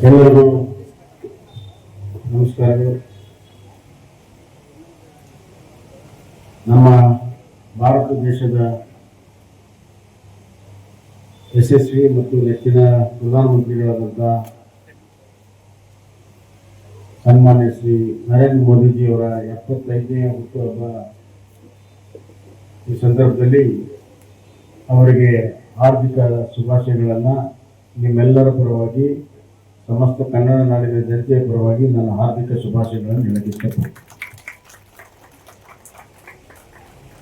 ಎಲ್ಲರಿಗೂ ನಮಸ್ಕಾರಗಳು ನಮ್ಮ ಭಾರತ ದೇಶದ ಯಶಸ್ವಿ ಮತ್ತು ನೆಚ್ಚಿನ ಪ್ರಧಾನಮಂತ್ರಿಗಳಾದಂಥ ಸನ್ಮಾನ್ಯ ಶ್ರೀ ನರೇಂದ್ರ ಮೋದಿಜಿಯವರ ಎಪ್ಪತ್ತೈದನೇ ಹುಟ್ಟುಹಬ್ಬ ಈ ಸಂದರ್ಭದಲ್ಲಿ ಅವರಿಗೆ ಹಾರ್ದಿಕ ಶುಭಾಶಯಗಳನ್ನು ನಿಮ್ಮೆಲ್ಲರ ಪರವಾಗಿ ಸಮಸ್ತ ಕನ್ನಡ ನಾಡಿನ ಜನತೆಯ ಪರವಾಗಿ ನನ್ನ ಹಾರ್ದಿಕ ಶುಭಾಶಯಗಳನ್ನು ಇಷ್ಟಪಡ್ತೀನಿ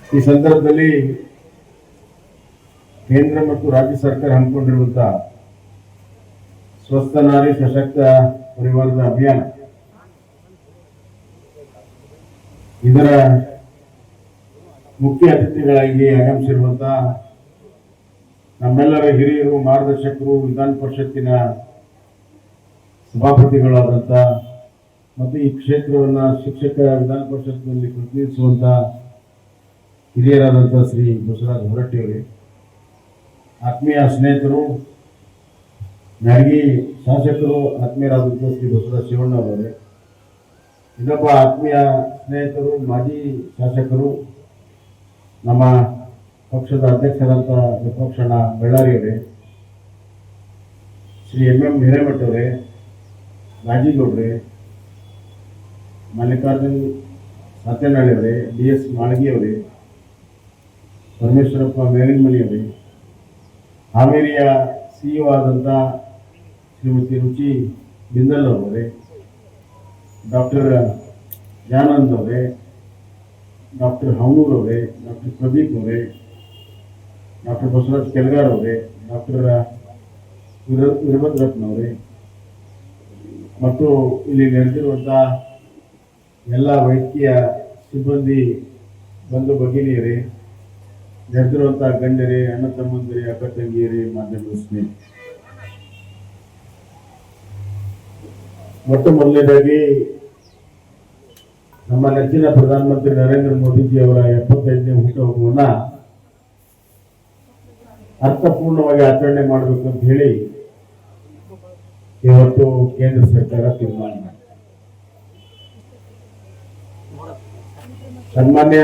ಈ ಸಂದರ್ಭದಲ್ಲಿ ಕೇಂದ್ರ ಮತ್ತು ರಾಜ್ಯ ಸರ್ಕಾರ ಹಮ್ಮಿಕೊಂಡಿರುವಂತಹ ಸ್ವಸ್ಥ ನಾರಿ ಸಶಕ್ತ ಪರಿವಾರದ ಅಭಿಯಾನ, ಇದರ ಮುಖ್ಯ ಅತಿಥಿಗಳಾಗಿ ಆಗಮಿಸಿರುವಂತಹ ನಮ್ಮೆಲ್ಲರ ಹಿರಿಯರು, ಮಾರ್ಗದರ್ಶಕರು, ವಿಧಾನ ಪರಿಷತ್ತಿನ ಸಭಾಪತಿಗಳಾದಂಥ ಮತ್ತು ಈ ಕ್ಷೇತ್ರವನ್ನು ಶಿಕ್ಷಕ ವಿಧಾನ ಪರಿಷತ್ನಲ್ಲಿ ಪ್ರತಿನಿಧಿಸುವಂಥ ಹಿರಿಯರಾದಂಥ ಶ್ರೀ ಬಸವರಾಜ ಹೊರಟ್ಟಿಯವರೇ, ಆತ್ಮೀಯ ಸ್ನೇಹಿತರು ನ್ಯಾಗಿ ಶಾಸಕರು ಆತ್ಮೀಯರಾದಂಥ ಶ್ರೀ ಬಸವರಾಜ ಶಿವಣ್ಣವರೇ ಇನ್ನೊಬ್ಬ ಆತ್ಮೀಯ ಸ್ನೇಹಿತರು, ಮಾಜಿ ಶಾಸಕರು, ನಮ್ಮ ಪಕ್ಷದ ಅಧ್ಯಕ್ಷರಾದಂಥ ವಿಪಕ್ಷಣ ಬಳ್ಳಾರಿಯವರೇ, ಶ್ರೀ ಎಂ ಎಂ ಹಿರೇಮಠ ಅವರೇ ರಾಜೀಗೌಡ್ರೆ, ಮಲ್ಲಿಕಾರ್ಜುನ್ ಅವರೇ ಡಿ ಎಸ್ ಮಾಳಗಿ ಅವರೇ ಪರಮೇಶ್ವರಪ್ಪ ಮೇಲಿನಮನಿ ಅವರೇ ಹಾವೇರಿಯ ಇ ಆದಂಥ ಶ್ರೀಮತಿ ರುಚಿ ಬಿಂದಲ್ ಅವರೇ, ಡಾಕ್ಟರ್ ಜಾನಂದ್ ಅವರೇ, ಡಾಕ್ಟರ್ ಅವರೇ, ಡಾಕ್ಟರ್ ಪ್ರದೀಪ್ ಅವರೇ, ಡಾಕ್ಟರ್ ಬಸವರಾಜ್ ಕೆಲ್ಗಾರ್ ಅವರೇ, ಡಾಕ್ಟರ್ ವೀರಭದ್ರಪ್ಪನ್ ಅವರೇ ಮತ್ತು ಇಲ್ಲಿ ನಡೆದಿರುವಂಥ ಎಲ್ಲ ವೈದ್ಯಕೀಯ ಸಿಬ್ಬಂದಿ ಬಂಧು ಭಗಿನಿಯರೇ ನೆರೆದಿರುವಂಥ ಗಂಡರೇ ಅಣ್ಣ ತಮ್ಮಂದಿರೇ, ಅಕ್ಕ ತಂಗಿಯರೇ, ಮಾಧ್ಯಮದ ಮೊಟ್ಟ ಮೊದಲನೇದಾಗಿ ನಮ್ಮ ನೆಚ್ಚಿನ ಪ್ರಧಾನಮಂತ್ರಿ ನರೇಂದ್ರ ಮೋದಿಜಿ ಅವರ ಎಪ್ಪತ್ತೈದನೇ ಹುಟ್ಟುಹಬ್ಬವನ್ನು ಅರ್ಥಪೂರ್ಣವಾಗಿ ಆಚರಣೆ ಮಾಡಬೇಕು ಅಂತ ಹೇಳಿ ಇವತ್ತು ಕೇಂದ್ರ ಸರ್ಕಾರ ತೀರ್ಮಾನ ಮಾಡಿದೆ ಸನ್ಮಾನ್ಯ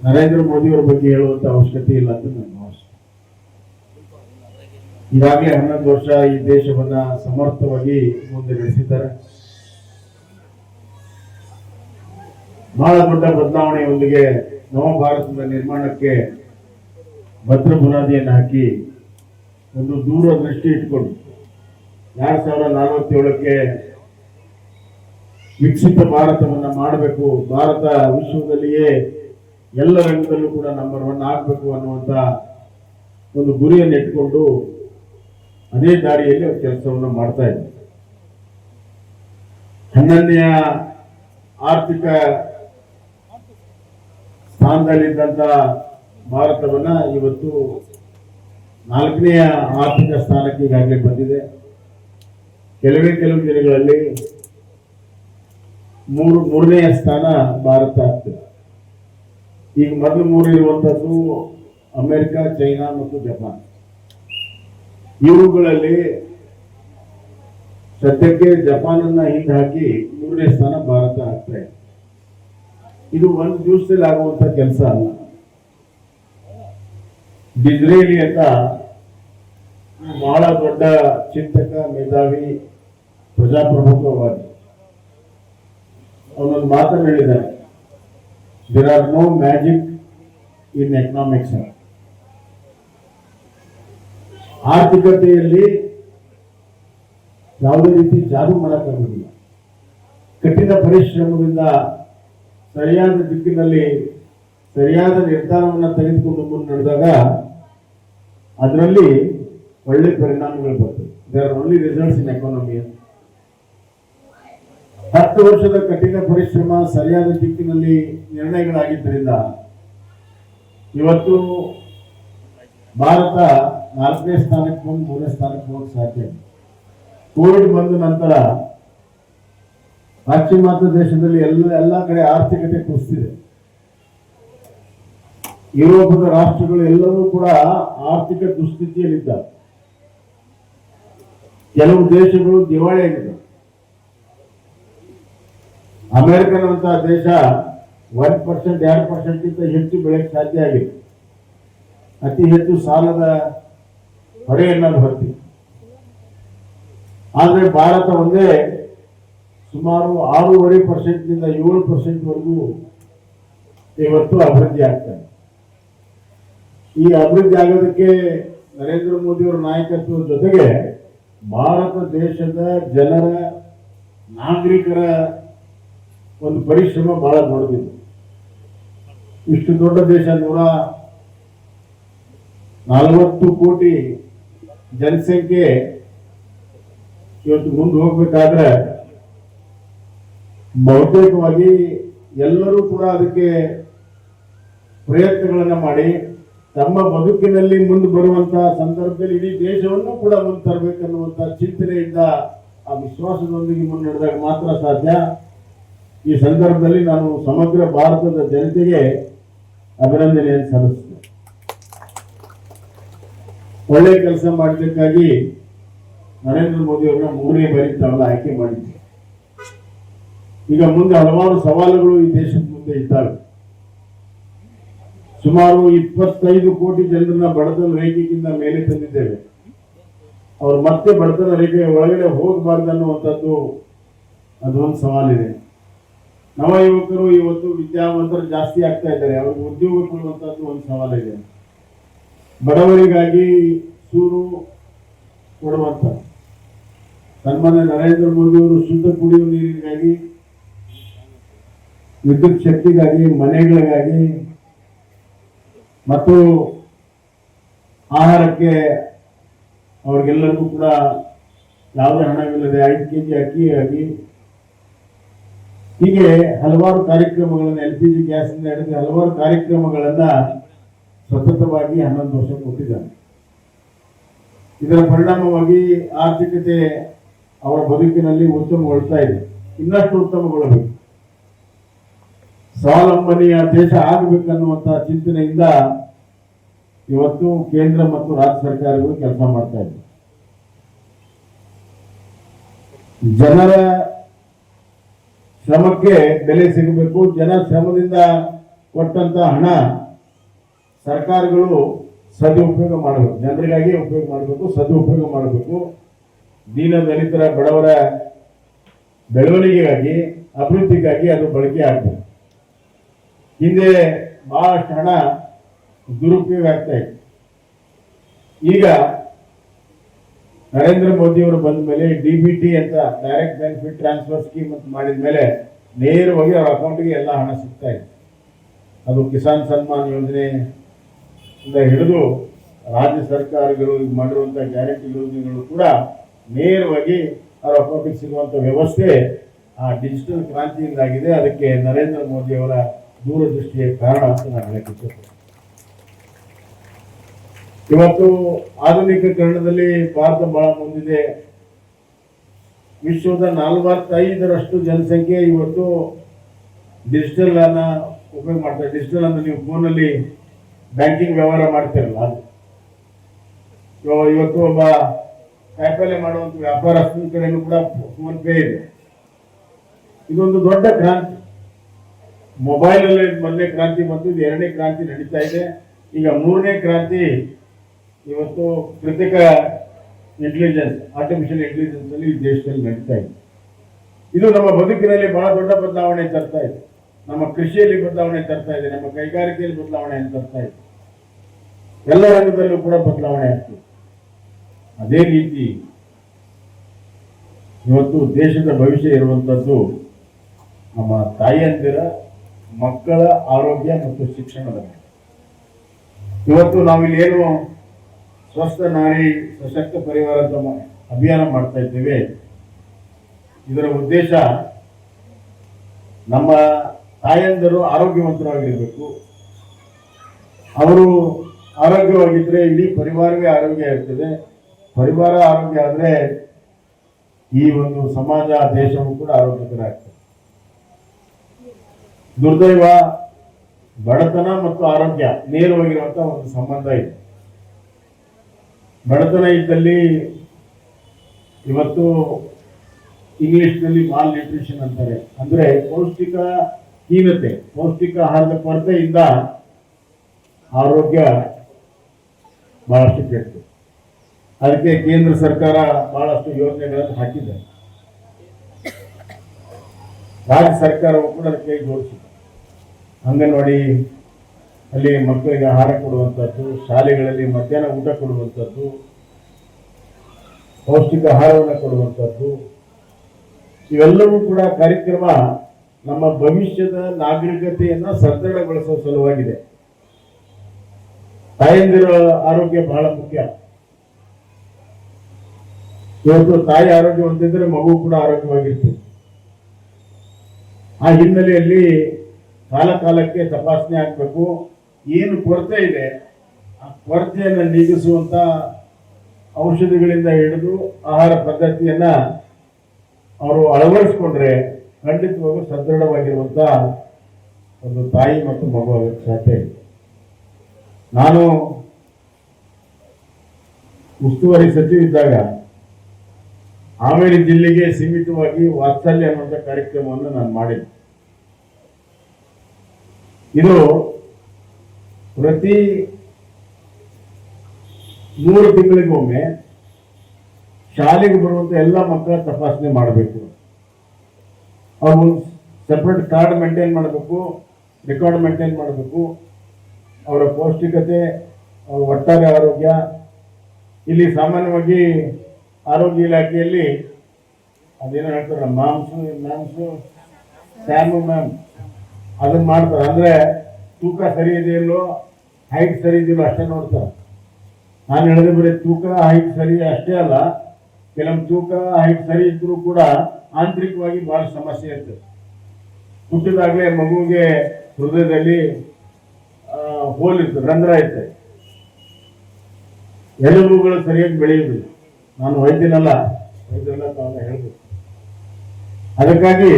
ನರೇಂದ್ರ ಮೋದಿಯವರ ಬಗ್ಗೆ ಹೇಳುವಂತ ಅವಶ್ಯಕತೆ ಇಲ್ಲ ಅಂತ ನನ್ನ ಭಾವನೆ ಈಗಾಗಲೇ ಹನ್ನೊಂದು ವರ್ಷ ಈ ದೇಶವನ್ನ ಸಮರ್ಥವಾಗಿ ಮುಂದೆ ನಡೆಸಿದ್ದಾರೆ ಬಹಳ ದೊಡ್ಡ ಬದಲಾವಣೆಯೊಂದಿಗೆ ನವ ಭಾರತದ ನಿರ್ಮಾಣಕ್ಕೆ ಭದ್ರ ಬುನಾದಿಯನ್ನು ಹಾಕಿ ಒಂದು ದೂರದೃಷ್ಟಿ ಇಟ್ಕೊಂಡು ಎರಡ್ ಸಾವಿರದ ನಲವತ್ತೇಳಕ್ಕೆ ವಿಕಸಿತ ಭಾರತವನ್ನ ಮಾಡಬೇಕು. ಭಾರತ ವಿಶ್ವದಲ್ಲಿಯೇ ಎಲ್ಲ ರಂಗದಲ್ಲೂ ಕೂಡ ನಂಬರ್ ಒನ್ ಆಗಬೇಕು ಅನ್ನುವಂತ ಒಂದು ಗುರಿಯನ್ನು ಇಟ್ಕೊಂಡು ಅದೇ ದಾರಿಯಲ್ಲಿ ಅವ್ರು ಕೆಲಸವನ್ನು ಮಾಡ್ತಾ ಇದ್ದಾರೆ. ಹನ್ನೊಂದನೆಯ ಆರ್ಥಿಕ ಸ್ಥಾನದಲ್ಲಿದ್ದಂತ ಭಾರತವನ್ನ ಇವತ್ತು ನಾಲ್ಕನೆಯ ಆರ್ಥಿಕ ಸ್ಥಾನಕ್ಕೆ ಈಗಾಗಲೇ ಬಂದಿದೆ. ಕೆಲವೇ ಕೆಲವು ದಿನಗಳಲ್ಲಿ ಮೂರು ಮೂರನೆಯ ಸ್ಥಾನ ಭಾರತ ಆಗ್ತದೆ. ಈಗ ಮೊದಲು ಮೂರು ಇರುವಂತದ್ದು ಅಮೆರಿಕ, ಚೈನಾ ಮತ್ತು ಜಪಾನ್. ಇವುಗಳಲ್ಲಿ ಸದ್ಯಕ್ಕೆ ಜಪಾನನ್ನ ಹಿಂದೆ ಹಾಕಿ ಮೂರನೇ ಸ್ಥಾನ ಭಾರತ ಆಗ್ತಾ ಇದೆ. ಇದು ಒಂದು ದಿವಸದಲ್ಲಿ ಆಗುವಂತ ಕೆಲಸ ಅಲ್ಲ. ಡಿಸ್ರೇಲಿ ಅಂತ ಬಹಳ ದೊಡ್ಡ ಚಿಂತಕ, ಮೇಧಾವಿ ಪ್ರಜಾಪ್ರಭುತ್ವವಾದಿ ಅವನೊಂದು ಮಾತನ್ನು ಹೇಳಿದ್ದಾರೆ there are no magic in economics ಆರ್ಥಿಕತೆಯಲ್ಲಿ ಯಾವುದೇ ರೀತಿ ಜಾದು ಮಾಡೋಕ್ಕಾಗುವುದಿಲ್ಲ. ಕಠಿಣ ಪರಿಶ್ರಮದಿಂದ ಸರಿಯಾದ ದಿಕ್ಕಿನಲ್ಲಿ ಸರಿಯಾದ ನಿರ್ಧಾರವನ್ನು ತೆಗೆದುಕೊಂಡು ಮುಂದೆ ನಡೆದಾಗ ಅದರಲ್ಲಿ ಒಳ್ಳೆ ಪರಿಣಾಮಗಳು ಬರ್ತದೆ there are only results in economy ಹತ್ತು ವರ್ಷದ ಕಠಿಣ ಪರಿಶ್ರಮ ಸರಿಯಾದ ದಿಕ್ಕಿನಲ್ಲಿ ನಿರ್ಣಯಗಳಾಗಿದ್ದರಿಂದ ಇವತ್ತು ಭಾರತ ನಾಲ್ಕನೇ ಸ್ಥಾನಕ್ಕೆ ಬಂದು ಮೂರನೇ ಸ್ಥಾನಕ್ಕೆ ಹೋಗಕ್ಕೆ ಸಾಧ್ಯ ಕೋವಿಡ್ ಬಂದ ನಂತರ ಪಾಶ್ಚಿಮಾತ್ಯ ದೇಶದಲ್ಲಿ ಎಲ್ಲ ಎಲ್ಲ ಕಡೆ ಆರ್ಥಿಕತೆ ಕುಸಿದಿದೆ. ಯುರೋಪದ ರಾಷ್ಟ್ರಗಳು ಎಲ್ಲರೂ ಕೂಡ ಆರ್ಥಿಕ ದುಸ್ಥಿತಿಯಲ್ಲಿದ್ದಾರೆ. ಕೆಲವು ದೇಶಗಳು ದಿವಾಳಿ ಅಮೆರಿಕನ್ ಅಂತ ದೇಶ ಒನ್ ಪರ್ಸೆಂಟ್, ಎರಡು ಪರ್ಸೆಂಟ್ಗಿಂತ ಹೆಚ್ಚು ಬೆಳೆಯಕ್ಕೆ ಸಾಧ್ಯ ಆಗಿದೆ. ಅತಿ ಹೆಚ್ಚು ಸಾಲದ ಹೊರೆಯನ್ನು ಹೊತ್ತಿ ಆದರೆ ಭಾರತ ಒಂದೇ ಸುಮಾರು ಆರೂವರೆ ಪರ್ಸೆಂಟ್ನಿಂದ ಏಳು ಪರ್ಸೆಂಟ್ವರೆಗೂ ಇವತ್ತು ಅಭಿವೃದ್ಧಿ ಆಗ್ತದೆ ಈ ಅಭಿವೃದ್ಧಿ ಆಗೋದಕ್ಕೆ ನರೇಂದ್ರ ಮೋದಿಯವರ ನಾಯಕತ್ವದ ಜೊತೆಗೆ ಭಾರತ ದೇಶದ ಜನರ, ನಾಗರಿಕರ ಒಂದು ಪರಿಶ್ರಮ ಬಹಳ ದೊಡ್ಡದಿದೆ. ಇಷ್ಟು ದೊಡ್ಡ ದೇಶ ನೂರ ನಲವತ್ತು ಕೋಟಿ ಜನಸಂಖ್ಯೆ ಇವತ್ತು ಮುಂದೆ ಹೋಗ್ಬೇಕಾದ್ರೆ ಬಹುತೇಕವಾಗಿ ಎಲ್ಲರೂ ಕೂಡ ಅದಕ್ಕೆ ಪ್ರಯತ್ನಗಳನ್ನು ಮಾಡಿ, ತಮ್ಮ ಬದುಕಿನಲ್ಲಿ ಮುಂದೆ ಬರುವಂತಹ ಸಂದರ್ಭದಲ್ಲಿ ಇಡೀ ದೇಶವನ್ನು ಕೂಡ ಮುಂದೆ ತರಬೇಕನ್ನುವಂತಹ ಚಿಂತನೆಯಿಂದ ಆ ವಿಶ್ವಾಸದೊಂದಿಗೆ ಮುನ್ನಡೆದಾಗ ಮಾತ್ರ ಸಾಧ್ಯ. ಈ ಸಂದರ್ಭದಲ್ಲಿ ನಾನು ಸಮಗ್ರ ಭಾರತದ ಜನತೆಗೆ ಅಭಿನಂದನೆಯನ್ನು ಸಲ್ಲಿಸ್ತೇನೆ. ಒಳ್ಳೆ ಕೆಲಸ ಮಾಡಲಿಕ್ಕಾಗಿ ನರೇಂದ್ರ ಮೋದಿ ಅವರನ್ನ ಮೂರನೇ ಬಾರಿ ಆಯ್ಕೆ ಮಾಡಿದ್ದೆ. ಈಗ ಮುಂದೆ ಹಲವಾರು ಸವಾಲುಗಳು ಈ ದೇಶದ ಮುಂದೆ ಇದ್ದಾವೆ. ಸುಮಾರು ಇಪ್ಪತ್ತೈದು ಕೋಟಿ ಜನರನ್ನ ಬಡತನ ರೇಖೆಗಿಂತ ಮೇಲೆ ತಂದಿದ್ದೇವೆ. ಅವ್ರು ಮತ್ತೆ ಬಡತನ ರೇಖೆಯ ಒಳಗಡೆ ಹೋಗಬಾರ್ದು ಅನ್ನುವಂಥದ್ದು ಅದೊಂದು ಸವಾಲಿದೆ. ನವ ಯುವಕರು ಇವತ್ತು ವಿದ್ಯಾವಂತರು ಜಾಸ್ತಿ ಆಗ್ತಾ ಇದ್ದಾರೆ. ಅವ್ರಿಗೆ ಉದ್ಯೋಗ ಕೊಡುವಂತದ್ದು ಒಂದು ಸವಾಲಿದೆ ಬಡವರಿಗಾಗಿ ಸೂರು ಕೊಡುವಂತ. ಸನ್ಮಾನ್ಯ ನರೇಂದ್ರ ಮೋದಿ ಅವರು ಶುದ್ಧ ಕುಡಿಯುವ ನೀರಿಗಾಗಿ, ವಿದ್ಯುತ್ ಶಕ್ತಿಗಾಗಿ, ಮನೆಗಳಿಗಾಗಿ, ಮತ್ತು ಆಹಾರಕ್ಕೆ ಅವ್ರಿಗೆಲ್ಲರಿಗೂ ಕೂಡ ಯಾವುದೇ ಹಣವಿಲ್ಲದೆ ಐದು ಕೆ ಜಿ ಆಗಿ ಹೀಗೆ ಹಲವಾರು ಕಾರ್ಯಕ್ರಮಗಳನ್ನು ಎಲ್ ಪಿ ಜಿ ಗ್ಯಾಸಿಂದ ಹಿಡಿದು ಹಲವಾರು ಕಾರ್ಯಕ್ರಮಗಳನ್ನ ಸತತವಾಗಿ ಹನ್ನೊಂದು ವರ್ಷ ಕೊಟ್ಟಿದ್ದಾರೆ. ಇದರ ಪರಿಣಾಮವಾಗಿ ಆರ್ಥಿಕತೆ ಅವರ ಬದುಕಿನಲ್ಲಿ ಉತ್ತಮಗೊಳ್ತಾ ಇದೆ. ಇನ್ನಷ್ಟು ಉತ್ತಮಗೊಳ್ಳಬೇಕು. ಸ್ವಾವಲಂಬನೆಯ ದೇಶ ಆಗಬೇಕನ್ನುವಂತಹ ಚಿಂತನೆಯಿಂದ ಇವತ್ತು ಕೇಂದ್ರ ಮತ್ತು ರಾಜ್ಯ ಸರ್ಕಾರಗಳು ಕೆಲಸ ಮಾಡ್ತಾ ಇದೆ ಜನರ ಶ್ರಮಕ್ಕೆ ಬೆಲೆ ಸಿಗಬೇಕು. ಜನ ಶ್ರಮದಿಂದ ಕೊಟ್ಟಂತ ಹಣ ಸರ್ಕಾರಗಳು ಸದುಪಯೋಗ ಮಾಡಬೇಕು. ಜನರಿಗಾಗಿ ಉಪಯೋಗ ಮಾಡಬೇಕು, ಸದುಪಯೋಗ ಮಾಡಬೇಕು. ದೀನ ದಲಿತರ ಬಡವರ ಬೆಳವಣಿಗೆಗಾಗಿ, ಅಭಿವೃದ್ಧಿಗಾಗಿ ಅದು ಬಳಕೆ ಆಗಬೇಕು. ಹಿಂದೆ ಬಹಳಷ್ಟು ಹಣ ದುರುಪಯೋಗ ಆಗ್ತಾ ಇತ್ತು. ಈಗ ನರೇಂದ್ರ ಮೋದಿ ಅವರು ಬಂದ ಮೇಲೆ ಡಿ ಬಿ ಟಿ ಅಂತ ಡೈರೆಕ್ಟ್ ಬೆನಿಫಿಟ್ ಟ್ರಾನ್ಸ್ಫರ್ ಸ್ಕೀಮ್ ಅಂತ ಮಾಡಿದ ಮೇಲೆ ನೇರವಾಗಿ ಅವ್ರ ಅಕೌಂಟ್ಗೆ ಎಲ್ಲ ಹಣ ಸಿಗ್ತಾ ಇದೆ. ಅದು ಕಿಸಾನ್ ಸನ್ಮಾನ್ ಯೋಜನೆ ಇಂದ ಹಿಡಿದು ರಾಜ್ಯ ಸರ್ಕಾರಗಳು ಮಾಡಿರುವಂಥ ಗ್ಯಾರಂಟಿ ಯೋಜನೆಗಳು ಕೂಡ ನೇರವಾಗಿ ಅವರ ಅಕೌಂಟಿಗೆ ಸಿಗುವಂಥ ವ್ಯವಸ್ಥೆ ಆ ಡಿಜಿಟಲ್ ಕ್ರಾಂತಿಯಿಂದಾಗಿದೆ. ಅದಕ್ಕೆ ನರೇಂದ್ರ ಮೋದಿ ಅವರ ದೂರದೃಷ್ಟಿಯ ಕಾರಣ ಅಂತ ನಾನು ಹೇಳಕ್ಕೆ ಇವತ್ತು ಆಧುನಿಕೀಕರಣದಲ್ಲಿ ಭಾರತ ಬಹಳ ಮುಂದಿದೆ. ವಿಶ್ವದ ನಲವತ್ತೈದರಷ್ಟು ಜನಸಂಖ್ಯೆ ಇವತ್ತು ಡಿಜಿಟಲ್ ಅನ್ನ ಉಪಯೋಗ ಮಾಡ್ತಾರೆ. ಡಿಜಿಟಲ್ ಅಂದ್ರೆ ನೀವು ಫೋನಲ್ಲಿ ಬ್ಯಾಂಕಿಂಗ್ ವ್ಯವಹಾರ ಮಾಡ್ತಿರಲ್ಲ ಇವತ್ತು ಒಬ್ಬ ಕಾಯಿಪಲ್ಯ ಮಾಡುವಂತ ವ್ಯಾಪಾರಸ್ಥನ ಕಡೆನೂ ಕೂಡ ಫೋನ್ ಪೇ ಇದೆ. ಇದೊಂದು ದೊಡ್ಡ ಕ್ರಾಂತಿ. ಮೊಬೈಲ್ ಅಲ್ಲಿ ಮೊದಲನೇ ಕ್ರಾಂತಿ ಬಂತು ಇದು ಎರಡನೇ ಕ್ರಾಂತಿ ನಡೀತಾ ಇದೆ. ಈಗ ಮೂರನೇ ಕ್ರಾಂತಿ ಇವತ್ತು ಕೃತಕ ಇಂಟೆಲಿಜೆನ್ಸ್ ಆರ್ಟಿಫಿಷಿಯಲ್ ಇಂಟೆಲಿಜೆನ್ಸ್ ಅಲ್ಲಿ ದೇಶದಲ್ಲಿ ನಡೀತಾ ಇದೆ. ಇದು ನಮ್ಮ ಬದುಕಿನಲ್ಲಿ ಬಹಳ ದೊಡ್ಡ ಬದಲಾವಣೆ ತರ್ತಾ ಇದೆ. ನಮ್ಮ ಕೃಷಿಯಲ್ಲಿ ಬದಲಾವಣೆ ತರ್ತಾ ಇದೆ, ನಮ್ಮ ಕೈಗಾರಿಕೆಯಲ್ಲಿ ಬದಲಾವಣೆ ತರ್ತಾ ಇದೆ. ಎಲ್ಲ ರಂಗದಲ್ಲೂ ಕೂಡ ಬದಲಾವಣೆ ಆಗ್ತದೆ. ಅದೇ ರೀತಿ ಇವತ್ತು ದೇಶದ ಭವಿಷ್ಯ ಇರುವಂತದ್ದು ನಮ್ಮ ತಾಯಿಯಂದಿರ ಮಕ್ಕಳ ಆರೋಗ್ಯ ಮತ್ತು ಶಿಕ್ಷಣದ ಮೇಲೆ. ಇವತ್ತು ನಾವಿಲ್ಲಿ ಏನು ಸ್ವಸ್ಥ ನಾರಿ ಸಶಕ್ತ ಪರಿವಾರ ಅಂತ ಅಭಿಯಾನ ಮಾಡ್ತಾ ಇದ್ದೇವೆ. ಇದರ ಉದ್ದೇಶ ನಮ್ಮ ತಾಯಂದಿರು ಆರೋಗ್ಯವಂತರಾಗಿರಬೇಕು. ಅವರು ಆರೋಗ್ಯವಾಗಿದ್ದರೆ ಇಡೀ ಪರಿವಾರವೇ ಆರೋಗ್ಯ ಇರ್ತದೆ. ಪರಿವಾರ ಆರೋಗ್ಯ ಆದರೆ ಈ ಒಂದು ಸಮಾಜ, ದೇಶವು ಕೂಡ ಆರೋಗ್ಯಕರ ಆಗ್ತದೆ ದುರ್ದೈವ, ಬಡತನ ಮತ್ತು ಆರೋಗ್ಯ ನೇರವಾಗಿರುವಂತಹ ಒಂದು ಸಂಬಂಧ ಇದೆ. ಬಡತನ ಇದ್ದಲ್ಲಿ ಇವತ್ತು ಇಂಗ್ಲಿಷ್ನಲ್ಲಿ ಮಾಲ್ ನ್ಯೂಟ್ರಿಷನ್ ಅಂತಾರೆ. ಅಂದರೆ ಪೌಷ್ಟಿಕ ಹೀನತೆ, ಪೌಷ್ಟಿಕ ಆಹಾರದ ಕೊರತೆಯಿಂದ ಆರೋಗ್ಯ ಬಹಳಷ್ಟು ಕೆಟ್ಟು ಅದಕ್ಕೆ ಕೇಂದ್ರ ಸರ್ಕಾರ ಬಹಳಷ್ಟು ಯೋಜನೆಗಳನ್ನು ಹಾಕಿದೆ. ರಾಜ್ಯ ಸರ್ಕಾರವು ಕೂಡ ಅದಕ್ಕೆ ಜೋಡಿಸಿದೆ. ಅಂಗನವಾಡಿ ಅಲ್ಲಿ ಮಕ್ಕಳಿಗೆ ಆಹಾರ ಕೊಡುವಂಥದ್ದು ಶಾಲೆಗಳಲ್ಲಿ ಮಧ್ಯಾಹ್ನ ಊಟ ಕೊಡುವಂಥದ್ದು ಪೌಷ್ಟಿಕ ಆಹಾರವನ್ನು ಕೊಡುವಂಥದ್ದು ಇವೆಲ್ಲವೂ ಕೂಡ ಕಾರ್ಯಕ್ರಮ ನಮ್ಮ ಭವಿಷ್ಯದ ನಾಗರಿಕತೆಯನ್ನು ಸದೃಢಗೊಳಿಸುವ ಸಲುವಾಗಿದೆ. ತಾಯಂದಿರ ಆರೋಗ್ಯ ಬಹಳ ಮುಖ್ಯ. ಇವತ್ತು ತಾಯಿ ಆರೋಗ್ಯ ಹೊಂದಿದ್ರೆ ಮಗು ಕೂಡ ಆರೋಗ್ಯವಾಗಿರ್ತದೆ ಆ ಹಿನ್ನೆಲೆಯಲ್ಲಿ ಕಾಲಕಾಲಕ್ಕೆ ತಪಾಸಣೆ ಆಗಬೇಕು. ಏನು ಕೊರತೆ ಇದೆ, ಆ ಕೊರತೆಯನ್ನು ನೀಗಿಸುವಂಥ ಔಷಧಿಗಳಿಂದ ಹಿಡಿದು ಆಹಾರ ಪದ್ಧತಿಯನ್ನು ಅವರು ಅಳವಡಿಸ್ಕೊಂಡ್ರೆ ಖಂಡಿತವಾಗೂ ಸದೃಢವಾಗಿರುವಂಥ ಒಂದು ತಾಯಿ ಮತ್ತು ಮಗು ಸಾಧ್ಯ ಇದೆ. ನಾನು ಉಸ್ತುವಾರಿ ಸಚಿವ ಇದ್ದಾಗ ಹಾವೇರಿ ಜಿಲ್ಲೆಗೆ ಸೀಮಿತವಾಗಿ ವಾತ್ಸಲ್ಯ ಅನ್ನುವಂಥ ಕಾರ್ಯಕ್ರಮವನ್ನು ನಾನು ಮಾಡಿದ್ದೆ. ಇದು ಪ್ರತಿ ಮೂರು ತಿಂಗಳಿಗೊಮ್ಮೆ ಶಾಲೆಗೆ ಬರುವಂತ ಎಲ್ಲ ಮಕ್ಕಳ ತಪಾಸಣೆ ಮಾಡಬೇಕು. ಅವರು ಸೆಪರೇಟ್ ಕಾರ್ಡ್ ಮೇಂಟೈನ್ ಮಾಡಬೇಕು ರೆಕಾರ್ಡ್ ಮೇಂಟೈನ್ ಮಾಡಬೇಕು. ಅವರ ಪೌಷ್ಟಿಕತೆ, ಅವರ ಒಟ್ಟಾರೆ ಆರೋಗ್ಯ. ಇಲ್ಲಿ ಸಾಮಾನ್ಯವಾಗಿ ಆರೋಗ್ಯ ಇಲಾಖೆಯಲ್ಲಿ ಅದೇನೋ ಹೇಳ್ತಾರೆ, ಮಾಂಸು ಮಾಂಸು, ಸ್ಯಾಮು ಮ್ಯಾಮ್, ಅದನ್ನು ಮಾಡ್ತಾರೆ. ಅಂದ್ರೆ ತೂಕ ಸರಿ ಇದೆಯಲ್ಲೋ ಹೈಟ್ ಸರಿ ಇದೆಯಲ್ಲೋ ಅಷ್ಟೇ ನೋಡ್ತಾರೆ. ನಾನು ಹೇಳಿದ್ರೆ ಬರೀ ತೂಕ ಹೈಟ್ ಸರಿ ಅಷ್ಟೇ ಅಲ್ಲ ಕೆಲವೊಂದು ತೂಕ ಹೈಟ್ ಸರಿ ಇದ್ರೂ ಕೂಡ ಆಂತರಿಕವಾಗಿ ಬಹಳ ಸಮಸ್ಯೆ ಇರ್ತದೆ. ಹುಟ್ಟಿದಾಗಲೇ ಮಗುವಿಗೆ ಹೃದಯದಲ್ಲಿ ಹೋಲ್ ಇರ್ತದೆ, ರಂಧ್ರ ಇರ್ತದೆ. ಎಲುಬುಗಳು ಸರಿಯಾಗಿ ಬೆಳೆಯುವುದಿಲ್ಲ. ನಾನು ವೈದ್ಯನಲ್ಲ ವೈದ್ಯನಲ್ಲ ತಾವು ಹೇಳ್ಬೇಕು. ಅದಕ್ಕಾಗಿ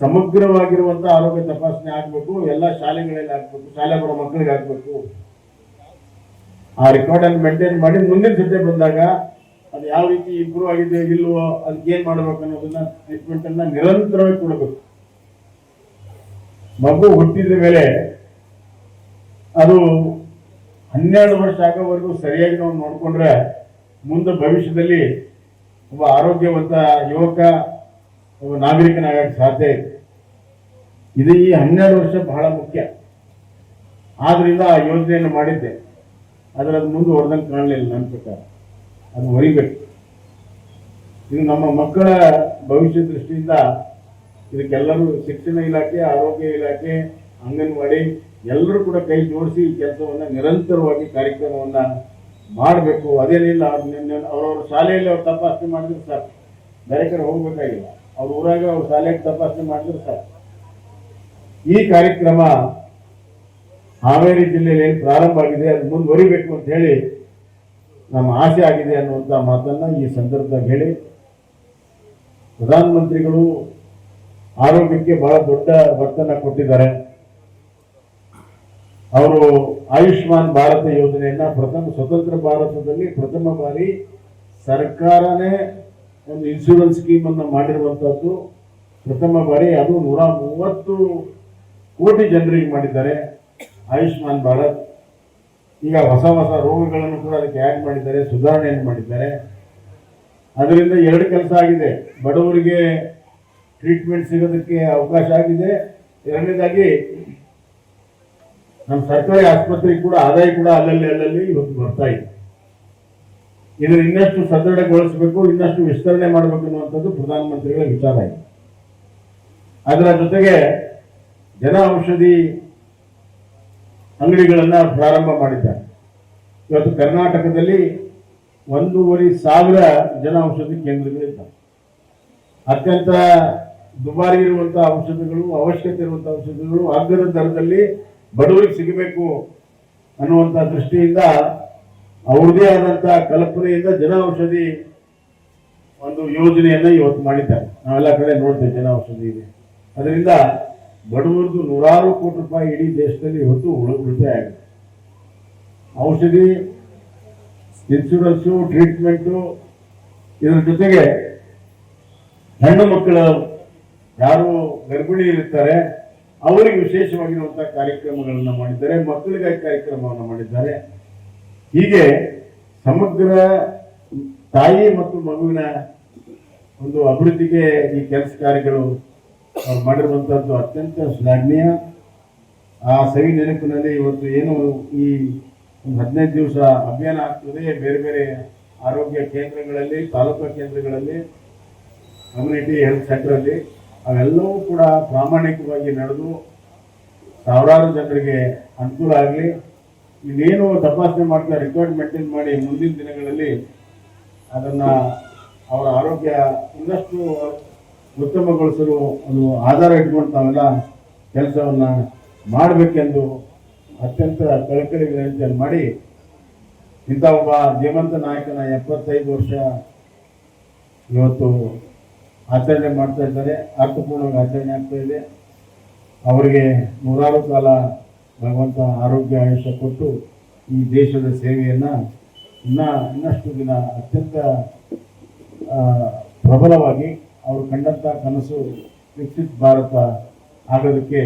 ಸಮಗ್ರವಾಗಿರುವಂತ ಆರೋಗ್ಯ ತಪಾಸಣೆ ಆಗ್ಬೇಕು, ಎಲ್ಲ ಶಾಲೆಗಳಲ್ಲಿ ಆಗ್ಬೇಕು, ಶಾಲೆ ಬರೋ ಮಕ್ಕಳಿಗೆ ಆಗ್ಬೇಕು. ಆ ರೆಕಾರ್ಡ್ ಅನ್ನು ಮೇಂಟೈನ್ ಮಾಡಿ ಮುಂದಿನ ಸದ್ಯ ಬಂದಾಗ ಅದು ಯಾವ ರೀತಿ ಇಂಪ್ರೂವ್ ಆಗಿದೆ, ಇಲ್ವೋ, ಅದಕ್ಕೆ ಏನ್ ಮಾಡ್ಬೇಕು ಅನ್ನೋದನ್ನ ಟ್ರೀಟ್ಮೆಂಟ್ ಅನ್ನ ನಿರಂತರವಾಗಿ ಕೊಡಬೇಕು. ಮಗು ಹುಟ್ಟಿದ ಮೇಲೆ ಅದು ಹನ್ನೆರಡು ವರ್ಷ ಆಗೋವರೆಗೂ ಸರಿಯಾಗಿ ನಾವು ನೋಡ್ಕೊಂಡ್ರೆ ಮುಂದೆ ಭವಿಷ್ಯದಲ್ಲಿ ಒಬ್ಬ ಆರೋಗ್ಯವಂತ ಯುವಕ ಒಬ್ಬ ನಾಗರಿಕನಾಗಕ್ಕೆ ಸಾಧ್ಯ ಇದೆ. ಇದು ಈ ಹನ್ನೆರಡು ವರ್ಷ ಬಹಳ ಮುಖ್ಯ. ಆದ್ರಿಂದ ಆ ಯೋಜನೆಯನ್ನು ಮಾಡಿದ್ದೆ. ಆದರೆ ಅದು ಮುಂದೆ ಹೊಡೆದಂಗೆ ಕಾಣಲಿಲ್ಲ ನನ್ನ ಪ್ರಕಾರ. ಅದು ಹೊರಿಬೇಕು ಇದು ನಮ್ಮ ಮಕ್ಕಳ ಭವಿಷ್ಯ ದೃಷ್ಟಿಯಿಂದ ಇದಕ್ಕೆಲ್ಲರೂ ಶಿಕ್ಷಣ ಇಲಾಖೆ, ಆರೋಗ್ಯ ಇಲಾಖೆ, ಅಂಗನವಾಡಿ ಎಲ್ಲರೂ ಕೂಡ ಕೈ ಜೋಡಿಸಿ ಈ ಕೆಲಸವನ್ನು ನಿರಂತರವಾಗಿ ಕಾರ್ಯಕ್ರಮವನ್ನು ಮಾಡಬೇಕು. ಅದೇನಿಲ್ಲ ಅವ್ರು ನಿನ್ನೆ ಅವ್ರವ್ರ ಶಾಲೆಯಲ್ಲಿ ಅವ್ರು ತಪಾಸಣೆ ಮಾಡಿದ್ರೆ ಸಾಕು. ಬೇರೆ ಕಡೆ ಹೋಗ್ಬೇಕಾಗಿಲ್ಲ. ಅವ್ರ ಊರಾಗ ಅವ್ರ ಶಾಲೆಗೆ ತಪಾಸಣೆ ಮಾಡಿದ್ರು ಸರ್ ಈ ಕಾರ್ಯಕ್ರಮ ಹಾವೇರಿ ಜಿಲ್ಲೆಯಲ್ಲಿ ಏನು ಪ್ರಾರಂಭ ಆಗಿದೆ, ಅದು ಮುಂದುವರಿಬೇಕು ಅಂತ ಹೇಳಿ ನಮ್ಮ ಆಸೆ ಆಗಿದೆ ಅನ್ನುವಂಥ ಮಾತನ್ನ ಈ ಸಂದರ್ಭದಾಗ ಹೇಳಿ. ಪ್ರಧಾನಮಂತ್ರಿಗಳು ಆರೋಗ್ಯಕ್ಕೆ ಬಹಳ ದೊಡ್ಡ ಒತ್ತನ್ನ ಕೊಟ್ಟಿದ್ದಾರೆ. ಅವರು ಆಯುಷ್ಮಾನ್ ಭಾರತ ಯೋಜನೆಯನ್ನ ಪ್ರಥಮ, ಸ್ವತಂತ್ರ ಭಾರತದಲ್ಲಿ ಪ್ರಥಮ ಬಾರಿ ಸರ್ಕಾರನೇ ಒಂದು ಇನ್ಶೂರೆನ್ಸ್ ಸ್ಕೀಮ್ ಅನ್ನು ಪ್ರಥಮ ಬಾರಿ ಅದು ನೂರ ಮೂವತ್ತು ಕೋಟಿ ಜನರಿಗೆ ಮಾಡಿದ್ದಾರೆ, ಆಯುಷ್ಮಾನ್ ಭಾರತ್. ಈಗ ಹೊಸ ಹೊಸ ರೋಗಗಳನ್ನು ಕೂಡ ಅದಕ್ಕೆ ಆ್ಯಡ್ ಮಾಡಿದ್ದಾರೆ, ಸುಧಾರಣೆಯನ್ನು ಮಾಡಿದ್ದಾರೆ. ಅದರಿಂದ ಎರಡು ಕೆಲಸ ಆಗಿದೆ. ಬಡವರಿಗೆ ಟ್ರೀಟ್ಮೆಂಟ್ ಸಿಗೋದಕ್ಕೆ ಅವಕಾಶ ಆಗಿದೆ. ಎರಡನೇದಾಗಿ, ನಮ್ಮ ಸರ್ಕಾರಿ ಆಸ್ಪತ್ರೆಗೆ ಕೂಡ ಆದಾಯ ಕೂಡ ಅಲ್ಲಲ್ಲಿ ಅಲ್ಲಲ್ಲಿ ಇವತ್ತು ಬರ್ತಾ ಇದೆ. ಇದನ್ನು ಇನ್ನಷ್ಟು ಸದೃಢಗೊಳಿಸಬೇಕು, ಇನ್ನಷ್ಟು ವಿಸ್ತರಣೆ ಮಾಡಬೇಕು ಅನ್ನುವಂಥದ್ದು ಪ್ರಧಾನಮಂತ್ರಿಗಳ ವಿಚಾರ ಇದೆ. ಅದರ ಜೊತೆಗೆ ಜನ ಔಷಧಿ ಅಂಗಡಿಗಳನ್ನ ಪ್ರಾರಂಭ ಮಾಡಿದ್ದಾರೆ. ಇವತ್ತು ಕರ್ನಾಟಕದಲ್ಲಿ ಒಂದೂವರೆ ಸಾವಿರ ಜನ ಔಷಧಿ ಕೇಂದ್ರಗಳಿದ್ದಾವೆ. ಅತ್ಯಂತ ದುಬಾರಿ ಇರುವಂಥ ಔಷಧಿಗಳು, ಅವಶ್ಯಕತೆ ಇರುವಂಥ ಔಷಧಿಗಳು, ಅಗ್ಗದ ದರದಲ್ಲಿ ಬಡವರಿಗೆ ಸಿಗಬೇಕು ಅನ್ನುವಂಥ ದೃಷ್ಟಿಯಿಂದ ಅವ್ರದೇ ಆದಂತಹ ಕಲ್ಪನೆಯಿಂದ ಜನ ಔಷಧಿ ಒಂದು ಯೋಜನೆಯನ್ನ ಇವತ್ತು ಮಾಡಿದ್ದಾರೆ. ನಾವೆಲ್ಲ ಕಡೆ ನೋಡ್ತೇವೆ ಜನ ಔಷಧಿ ಇದೆ. ಅದರಿಂದ ಬಡವರದು ನೂರಾರು ಕೋಟಿ ರೂಪಾಯಿ ಇಡೀ ದೇಶದಲ್ಲಿ ಇವತ್ತು ಉಳ- ಉಳಿತಾಯ ಆಗಿದೆ ಔಷಧಿ, ಇನ್ಸೂರೆನ್ಸು, ಟ್ರೀಟ್ಮೆಂಟು, ಇದರ ಜೊತೆಗೆ ಹೆಣ್ಣು ಮಕ್ಕಳು, ಯಾರು ಗರ್ಭಿಣಿ ಇರ್ತಾರೆ, ಅವರಿಗೆ ವಿಶೇಷವಾಗಿರುವಂತಹ ಕಾರ್ಯಕ್ರಮಗಳನ್ನು ಮಾಡಿದ್ದಾರೆ, ಮಕ್ಕಳಿಗಾಗಿ ಕಾರ್ಯಕ್ರಮವನ್ನು ಮಾಡಿದ್ದಾರೆ. ಹೀಗೆ ಸಮಗ್ರ ತಾಯಿ ಮತ್ತು ಮಗುವಿನ ಒಂದು ಅಭಿವೃದ್ಧಿಗೆ ಈ ಕೆಲಸ ಕಾರ್ಯಗಳು ಅವ್ರು ಮಾಡಿರುವಂತಹದ್ದು ಅತ್ಯಂತ ಶ್ಲಾಘನೀಯ. ಆ ಸವಿ ನೆನಪಿನಲ್ಲಿ ಇವತ್ತು ಏನು ಈ ಒಂದು ಹದಿನೈದು ದಿವಸ ಅಭಿಯಾನ ಆಗ್ತದೆ. ಬೇರೆ ಬೇರೆ ಆರೋಗ್ಯ ಕೇಂದ್ರಗಳಲ್ಲಿ, ತಾಲೂಕಾ ಕೇಂದ್ರಗಳಲ್ಲಿ, ಕಮ್ಯುನಿಟಿ ಹೆಲ್ತ್ ಸೆಂಟರಲ್ಲಿ ಅವೆಲ್ಲವೂ ಕೂಡ ಪ್ರಾಮಾಣಿಕವಾಗಿ ನಡೆದು ಸಾವಿರಾರು ಜನರಿಗೆ ಅನುಕೂಲ ಆಗಲಿ ಇನ್ನೇನು ತಪಾಸಣೆ ಮಾಡ್ತಾ ರೆಕಾರ್ಡ್ ಮೇಂಟೈನ್ ಮಾಡಿ ಮುಂದಿನ ದಿನಗಳಲ್ಲಿ ಅದನ್ನ ಅವರ ಆರೋಗ್ಯ ಇನ್ನಷ್ಟು ಉತ್ತಮಗೊಳಿಸಲು ಒಂದು ಆಧಾರ ಇಟ್ಕೊಂಡು ತಾವೆಲ್ಲ ಕೆಲಸವನ್ನ ಮಾಡಬೇಕೆಂದು ಅತ್ಯಂತ ಕಳಕಳಿ ವಿನಂತಿಯನ್ನು ಮಾಡಿ ಇಂಥ ಒಬ್ಬ ಜೀವಂತ ನಾಯಕನ ಎಪ್ಪತ್ತೈದು ವರ್ಷ ಇವತ್ತು ಆಚರಣೆ ಮಾಡ್ತಾ ಇದ್ದಾರೆ, ಅರ್ಥಪೂರ್ಣವಾಗಿ ಆಚರಣೆ ಆಗ್ತಾ ಇದೆ. ಅವರಿಗೆ ನೂರಾರು ಕಾಲ ಭಗವಂತ ಆರೋಗ್ಯ ಆಯುಷ್ಯ ಕೊಟ್ಟು ಈ ದೇಶದ ಸೇವೆಯನ್ನು ಇನ್ನ ಇನ್ನಷ್ಟು ದಿನ ಅತ್ಯಂತ ಪ್ರಬಲವಾಗಿ ಅವರು ಕಂಡಂಥ ಕನಸು ವಿಕಸಿತ ಭಾರತ ಆಗೋದಕ್ಕೆ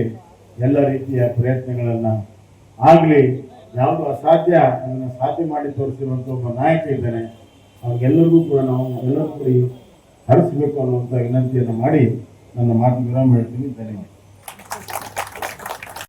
ಎಲ್ಲ ರೀತಿಯ ಪ್ರಯತ್ನಗಳನ್ನು ಆಗಲಿ, ಯಾವುದು ಅಸಾಧ್ಯ ಅದನ್ನು ಸಾಧ್ಯ ಮಾಡಿ ತೋರಿಸಿರುವಂಥ ಒಬ್ಬ ನಾಯಕ ಇದ್ದಾನೆ, ಅವ್ರಿಗೆಲ್ಲರಿಗೂ ಕೂಡ ನಾವು ಎಲ್ಲರೂ ಕೂಡ ಹರಿಸಬೇಕು ಅನ್ನುವಂಥ ವಿನಂತಿಯನ್ನು ಮಾಡಿ ನನ್ನ ಮಾತು ವಿರಾಮ ಹೇಳ್ತೀನಿ. ಧನ್ಯವಾದ.